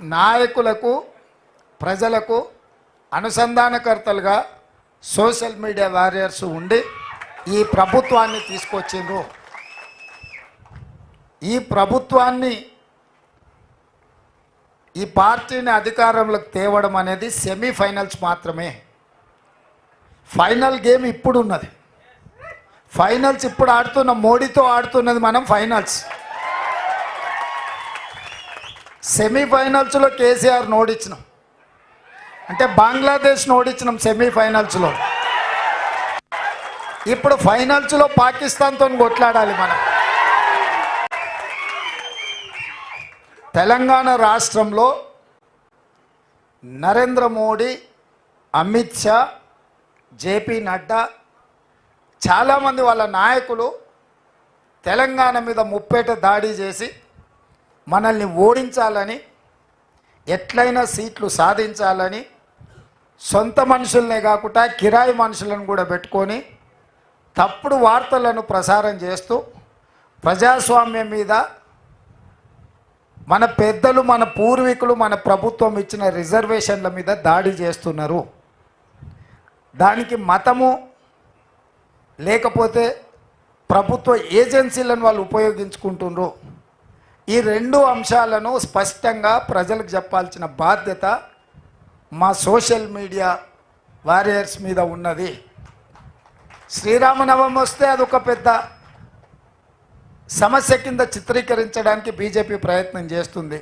నాయకులకు ప్రజలకు అనుసంధానకర్తలుగా social media warriors ఉండి ఈ ప్రభుత్వాన్ని తీసుకొచ్చిండ్రు. ఈ ప్రభుత్వాన్ని ఈ పార్టీని అధికారంలోకి తేవడం అనేది సెమీఫైనల్స్ మాత్రమే. ఫైనల్ గేమ్ ఇప్పుడు ఉన్నది ఫైనల్స్ ఇప్పుడు ఆడుతున్న మోడీతో ఆడుతున్నది మనం ఫైనల్స్. సెమీఫైనల్స్లో కేసీఆర్ ఓడించినాం అంటే బంగ్లాదేశ్ ఓడించినాం సెమీఫైనల్స్లో. ఇప్పుడు ఫైనల్స్లో పాకిస్తాన్తో కొట్లాడాలి మనం. తెలంగాణ రాష్ట్రంలో నరేంద్ర మోడీ అమిత్ షా జేపీ నడ్డా చాలామంది వాళ్ళ నాయకులు తెలంగాణ మీద ముప్పేట దాడి చేసి మనల్ని ఓడించాలని ఎట్లయినా సీట్లు సాధించాలని సొంత మనుషుల్నే కాకుండా కిరాయి మనుషులను కూడా పెట్టుకొని తప్పుడు వార్తలను ప్రసారం చేస్తూ ప్రజాస్వామ్యం మీద మన పెద్దలు మన పూర్వీకులు మన ప్రభుత్వం ఇచ్చిన రిజర్వేషన్ల మీద దాడి చేస్తున్నారు. దానికి మతము లేకపోతే ప్రభుత్వ ఏజెన్సీలను వాళ్ళు ఉపయోగించుకుంటున్నారు ఈ రెండు అంశాలను స్పష్టంగా ప్రజలకు చెప్పాల్సిన బాధ్యత మా సోషల్ మీడియా వారియర్స్ మీద ఉన్నది. శ్రీరామనవమి వస్తే అదొక పెద్ద సమస్య కింద చిత్రీకరించడానికి బీజేపీ ప్రయత్నం చేస్తుంది.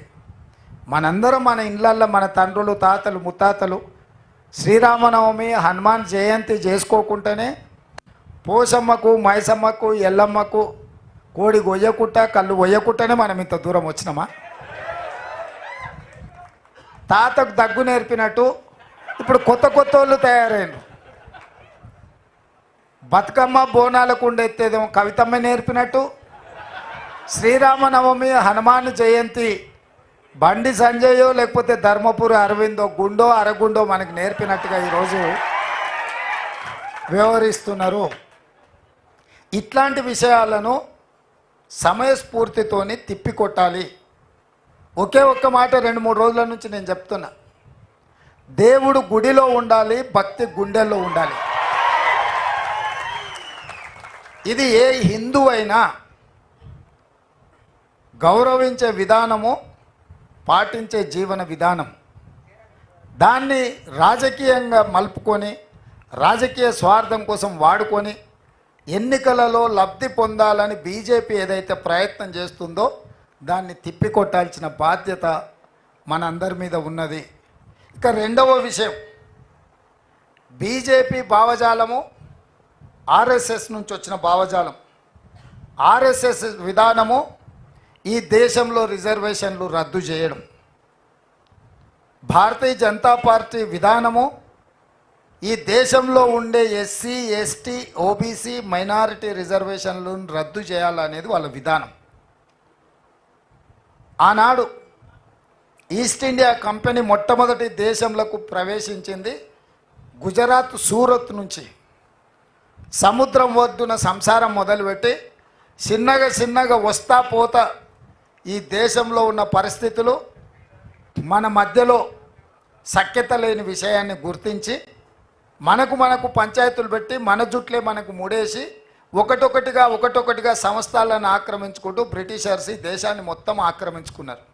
మనందరం మన ఇళ్ళల్లో మన తండ్రులు తాతలు ముత్తాతలు శ్రీరామనవమి హనుమాన్ జయంతి చేసుకోకుండానే పోసమ్మకు మైసమ్మకు ఎల్లమ్మకు కోడి గొయ్యకుట్ట కళ్ళు గొయ్యకుట్టనే మనం ఇంత దూరం వచ్చినామా? తాతకు దగ్గు నేర్పినట్టు ఇప్పుడు కొత్త కొత్త వాళ్ళు తయారైనరు బతుకమ్మ బోనాలకు ఉండేదేమో కవితమ్మ నేర్పినట్టు శ్రీరామనవమి హనుమాన్ జయంతి బండి సంజయో లేకపోతే ధర్మపురి అరవిందో గుండో అరగుండో మనకు నేర్పినట్టుగా ఈరోజు వ్యవహరిస్తున్నారు. ఇట్లాంటి విషయాలను సమయస్ఫూర్తితోని తిప్పికొట్టాలి. ఒకే ఒక్క మాట రెండు మూడు రోజుల నుంచి నేను చెప్తున్నా. దేవుడు గుడిలో ఉండాలి భక్తి గుండెల్లో ఉండాలి. ఇది ఏ హిందూ అయినా గౌరవించే విధానము పాటించే జీవన విధానం. దాన్ని రాజకీయంగా మలుపుకొని రాజకీయ స్వార్థం కోసం వాడుకొని ఎన్నికలలో లబ్ధి పొందాలని బీజేపీ ఏదైతే ప్రయత్నం చేస్తుందో దాన్ని తిప్పికొట్టాల్సిన బాధ్యత మనందరి మీద ఉన్నది. ఇక రెండవ విషయం. బీజేపీ భావజాలము ఆర్ఎస్ఎస్ నుంచి వచ్చిన భావజాలం. ఆర్ఎస్ఎస్ విధానము ఈ దేశంలో రిజర్వేషన్లు రద్దు చేయడం. భారతీయ జనతా పార్టీ విధానము ఈ దేశంలో ఉండే ఎస్సీ ఎస్టీ ఓబీసీ మైనారిటీ రిజర్వేషన్లను రద్దు చేయాలనేది వాళ్ళ విధానం. ఆనాడు ఈస్ట్ ఇండియా కంపెనీ మొట్టమొదటి దేశంలోకి ప్రవేశించింది గుజరాత్ సూరత్ నుంచి. సముద్రం ఒడ్డున సంసారం మొదలుపెట్టి చిన్నగా చిన్నగా వస్తా పోతా ఈ దేశంలో ఉన్న పరిస్థితులు మన మధ్యలో సఖ్యత లేని విషయాన్ని గుర్తించి మనకు మనకు పంచాయతీలు పెట్టి మన జుట్లే మనకు ముడేసి ఒకటొకటిగా ఒకటొకటిగా సంస్థలను ఆక్రమించుకుంటూ బ్రిటిషర్స్ ఈ దేశాన్ని మొత్తం ఆక్రమించుకున్నారు.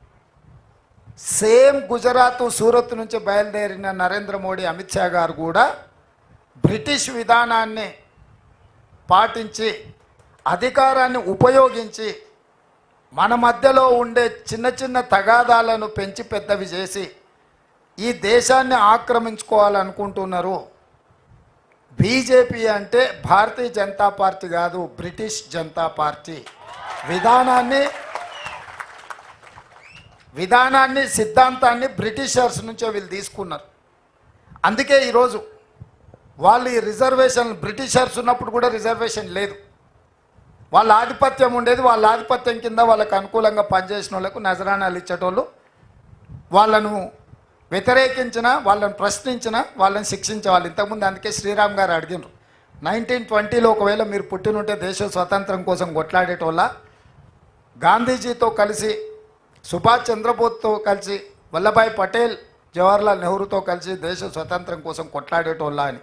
సేమ్ గుజరాత్ సూరత్ నుంచి బయలుదేరిన నరేంద్ర మోడీ అమిత్ షా గారు కూడా బ్రిటిష్ విధానాన్ని పాటించి అధికారాన్ని ఉపయోగించి మన మధ్యలో ఉండే చిన్న చిన్న తగాదాలను పెంచి పెద్దవి చేసి ఈ దేశాన్ని ఆక్రమించుకోవాలనుకుంటున్నారు. బీజేపీ అంటే భారతీయ జనతా పార్టీ కాదు బ్రిటిష్ జనతా పార్టీ. విధానాన్ని విధానాన్ని సిద్ధాంతాన్ని బ్రిటిషర్స్ నుంచే వీళ్ళు తీసుకున్నారు. అందుకే ఈరోజు వాళ్ళు ఈ రిజర్వేషన్ బ్రిటిషర్స్ ఉన్నప్పుడు కూడా రిజర్వేషన్ లేదు. వాళ్ళ ఆధిపత్యం ఉండేది వాళ్ళ ఆధిపత్యం కింద వాళ్ళకు అనుకూలంగా పనిచేసిన వాళ్ళకు నజరానాలు ఇచ్చేటోళ్ళు వాళ్ళను వ్యతిరేకించిన వాళ్ళని ప్రశ్నించిన వాళ్ళని శిక్షించేవాళ్ళు. ఇంతకుముందు అందుకే శ్రీరామ్ గారు అడిగినారు నైన్టీన్ ట్వంటీలో ఒకవేళ మీరు పుట్టినుంటే దేశ స్వతంత్రం కోసం కొట్లాడేటోళ్ళ గాంధీజీతో కలిసి సుభాష్ చంద్రబోస్తో కలిసి వల్లభాయ్ పటేల్ జవహర్లాల్ నెహ్రూతో కలిసి దేశ స్వతంత్రం కోసం కొట్లాడేటోళ్ళ అని.